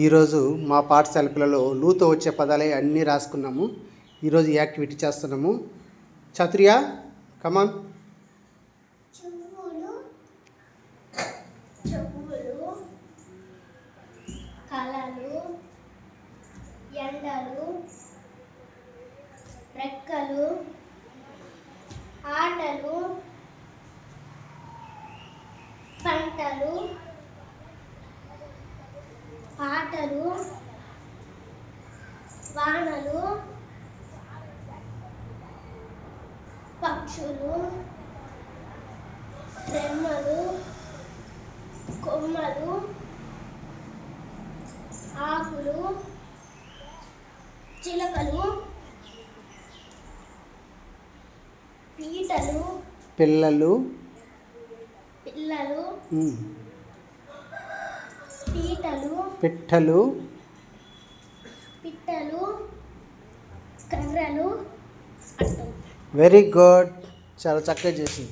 ఈరోజు మా పాఠశాల పిల్లలు లూతో వచ్చే పదాలే అన్నీ రాసుకున్నాము. ఈరోజు యాక్టివిటీ చేస్తున్నాము. చతుర్య కమాన్ ఎండలు రెక్కలు ఆటలు పంటలు పాటలు వానలు పక్షులు రెమ్మలు కొమ్మలు ఆకులు చిలకలు పీటలు పిల్లలు. పిల్లలు పీటలు. పిట్టలు. పిట్టలు. కర్రలు. వెరీ గుడ్ చాలా చక్కగా చేసింది.